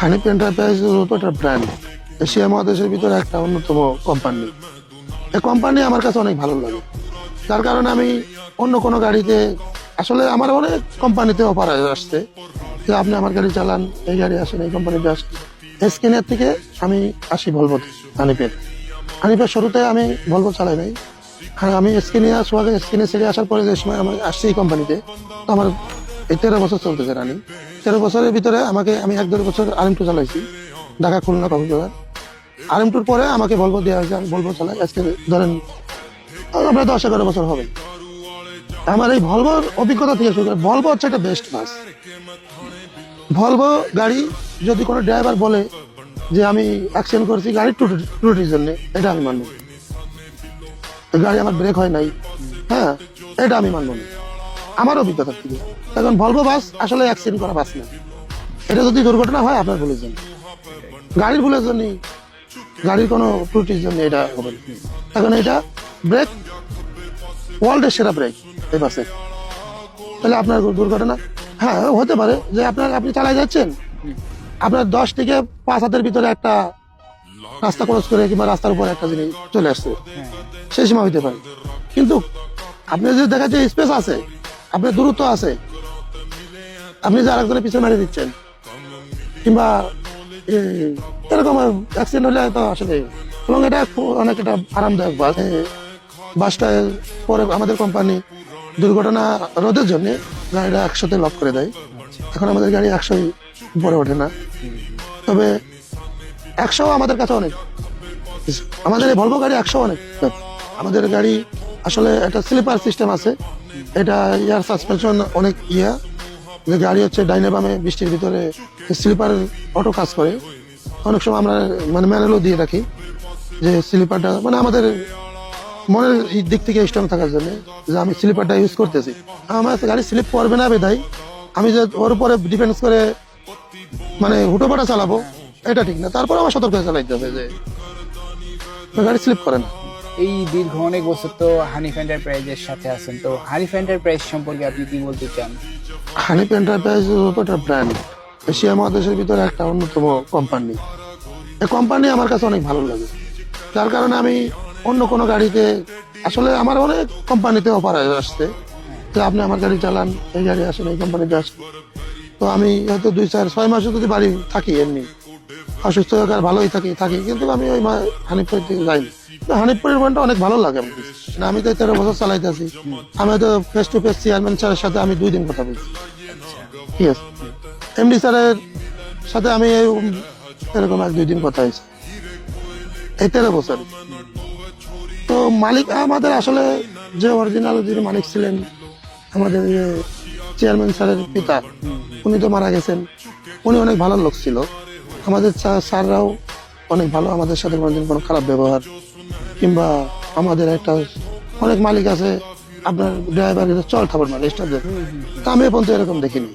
Hanif enterprise হলো একটা brand Asia মহাদেশের ভিতরে একটা অন্যতম কোম্পানি এই কোম্পানি আমার কাছে অনেক ভালো লাগে। তার কারণে আমি অন্য কোনো গাড়িতে, আসলে আমার অনেক কোম্পানিতে অফার আসছে। যে আপনি আমার গাড়ি চালান, এই গাড়ি আসেন, এই কোম্পানিতে আসেন। স্ক্রিনের থেকে আমি আসি ভলভোতে হানিফের। হানিফের শুরুতে আমি ভলভো চালাই নাই। হ্যাঁ আমি স্ক্রিনে সোয়াগে স্ক্রিনে ছেড়ে আসার পরে যে সময় আমার আসছি এই কোম্পানিতে তো আমার এই তেরো বছর চলতেছে রানিং তেরো বছরের ভিতরে আমাকে, আমি এক দেড় বছর আর টু চালাইছি, ঢাকা খুলনা কক্সবাজার আর টুর পরে আমাকে বলব দেওয়া হয়েছে, আমি বলব চালাই। আজকে ধরেন আমরা দশ এগারো বছর হবে। আমার এই ভলভোর অভিজ্ঞতা থেকে শুরু করে ভলভো হচ্ছে একটা বেস্ট বাস ভলভো গাড়ি, যদি কোনো ড্রাইভার বলে যে আমি অ্যাক্সিডেন্ট করেছি, গাড়ির ত্রুটি- ত্রুটির জন্য, এটা আমি মানব। গাড়ি আমার ব্রেক হয় নাই। হ্যাঁ এটা আমি মানব না। আমার অভিজ্ঞতা থেকে। এখন ভলভো বাস আসলে অ্যাক্সিডেন্ট করা বাস না। এটা যদি দুর্ঘটনা হয় আপনার ভুলের জন্য। গাড়ির ভুলের জন্য গাড়ির কোনো ত্রুটির জন্য এটা হবে এখন এটা ব্রেক ওয়ার্ল্ডের সেরা ব্রেক এই বাসে তাহলে আপনার দুর্ঘটনা? হ্যাঁ হতে পারে যে আপনার আপনি চালাই যাচ্ছেন। আপনার দশ থেকে পাঁচ হাতের ভিতরে একটা রাস্তা ক্রস করে কিংবা রাস্তার উপর একটা জিনিস চলে আসছে। সেই সময় হইতে পারে। কিন্তু আপনি যদি দেখা যায় স্পেস আছে আপনার দূরত্ব আছে। আপনি যে আরেকজনের পিছনে মারিয়ে দিচ্ছেন, কিংবা এরকম অ্যাক্সিডেন্ট হলে তো আসলে, এবং এটা অনেক একটা আরামদায়ক বাস। বাসটা পরে আমাদের কোম্পানি দুর্ঘটনা রোধের জন্য গাড়িটা একশোতে লক করে দেয়। এখন আমাদের গাড়ি একশোই উপরে ওঠে না। তবে একশো আমাদের কাছে অনেক। আমাদের এই ভলভো গাড়ি একশো অনেক। আমাদের গাড়ি আসলে একটা স্লিপার সিস্টেম আছে। এটা ইয়ার সাসপেনশন অনেক ইয়া। যে গাড়ি হচ্ছে ডাইনে বামে বৃষ্টির ভিতরে স্লিপার অটো কাজ করে। অনেক সময় আমরা মানে ম্যানেলও দিয়ে রাখি যে স্লিপারটা মানে আমাদের মনের দিক থেকে স্ট্রং থাকার জন্য যে আমি স্লিপারটা ইউজ করতেছি। আমার গাড়ি স্লিপ করবে না বেদাই আমি যে ওর উপরে ডিপেন্ড করে মানে হুটোপাটা চালাবো, এটা ঠিক না। তারপর আমার সতর্ক চালাইতে হবে যে, গাড়ি স্লিপ করে না। এই দীর্ঘ অনেক বছর তো হানিফ এন্টারপ্রাইজের সাথে আছেন। তো হানিফ এন্টারপ্রাইজ সম্পর্কে আপনি কি বলতে চান? হানিফ এন্টারপ্রাইজ একটা ব্র্যান্ড এশিয়া মহাদেশের ভিতরে একটা অন্যতম কোম্পানি এই কোম্পানি আমার কাছে অনেক ভালো লাগে। যার কারণে আমি অন্য কোনো গাড়িতে, আসলে আমার অনেক কোম্পানিতে অফার আসছে। তো আপনি আমার গাড়ি চালান, এই গাড়ি আসেন এই কোম্পানিতে আসেন তো আমি হয়তো দুই চার, ছয় মাসে যদি বাড়ি থাকি এমনি, অসুস্থ হয়ে আর ভালোই থাকি থাকি, কিন্তু আমি ওই হানিফপুরের যাইনি। তো হানিফপুরের পয়েন্টটা অনেক ভালো লাগে আমার কাছে। না, আমি তো তেরো বছর চালাইতেছি আমি হয়তো ফেস টু ফেস চেয়ারম্যান স্যারের সাথে আমি দুই দিন কথা বলছি। ঠিক আছে? এমডি স্যারের সাথে আমি এরকম এক দুই দিন কথা হয়েছে। এই তেরো বছর। তো মালিক আমাদের আসলে যে অরিজিনাল যিনি মালিক ছিলেন আমাদের চেয়ারম্যান স্যারের পিতা উনি তো মারা গেছেন। উনি অনেক ভালো লোক ছিল। আমাদের স্যাররাও অনেক ভালো আমাদের সাথে কোনোদিন কোনো খারাপ ব্যবহার কিংবা আমাদের একটা অনেক মালিক আছে, আপনার ড্রাইভার চল থাপড় মালিক স্টাফদের তা আমি এখন তো এরকম দেখিনি।